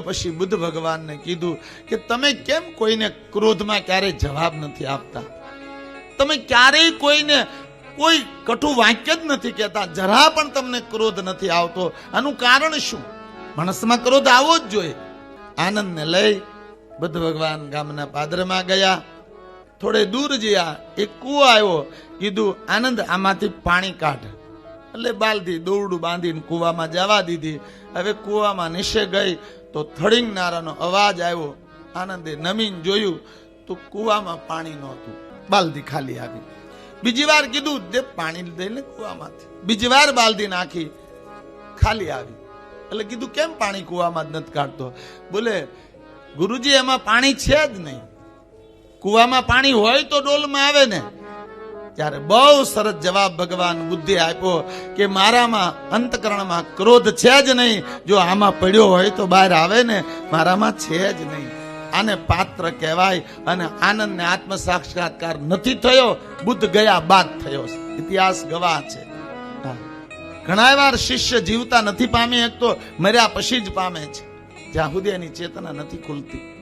પછી બુદ્ધ ભગવાનને કીધું કે તમે કેમ કોઈને ક્રોધમાં ક્યારેય જવાબ નથી આપતા? તમે ક્યારેય કોઈને કોઈ કટુ વાક્ય જ નથી કહેતા, જરા પણ તમને ક્રોધ નથી આવતો. આનું કારણ શું? માણસમાં ક્રોધ આવવો જ જોઈએ. આનંદને લઈ બુદ્ધ ભગવાન ગામના પાદરમાં ગયા. થોડે દૂર ગયા એક કૂવો આવ્યો, કીધું, આનંદ, આમાંથી પાણી કાઢ. એટલે બાલથી દોરડું બાંધીને કૂવામાં જવા દીધી. હવે કૂવામાં નીચે ગઈ તો થડીંગનારાનો અવાજ આવ્યો. આનંદે નમીન જોયું તો કૂવામાં પાણી નહોતું. બાલદી ખાલી આવી. બીજી વાર કીધું, દે પાણી દઈને કૂવામાંથી. બીજી વાર બાલદી નાખી, ખાલી આવી. એટલે કીધું, કેમ પાણી કૂવામાં જ નથી કાઢતો? બોલે, ગુરુજી, એમાં પાણી છે જ નહીં. કૂવામાં પાણી હોય તો ડોલમાં આવે ને. ત્યારે બહુ સરસ જવાબ ભગવાન બુદ્ધિ આપ્યો કે મારામાં અંતકરણમાં ક્રોધ છે જ નહીં. જો આમાં પડ્યો હોય તો બહાર આવે ને, મારામાં છે જ નહીં. આને પાત્ર કહેવાય અને આનંદને આત્મ સાક્ષાત્કાર નથી થયો, બુદ્ધ ગયા બાદ થયો. ઇતિહાસ ગવાહ છે. ઘણા વાર શિષ્ય જીવતા નથી પામી એક તો મર્યા પછી જ પામે છે. જ્યાં સુધી એની ચેતના નથી ખુલતી.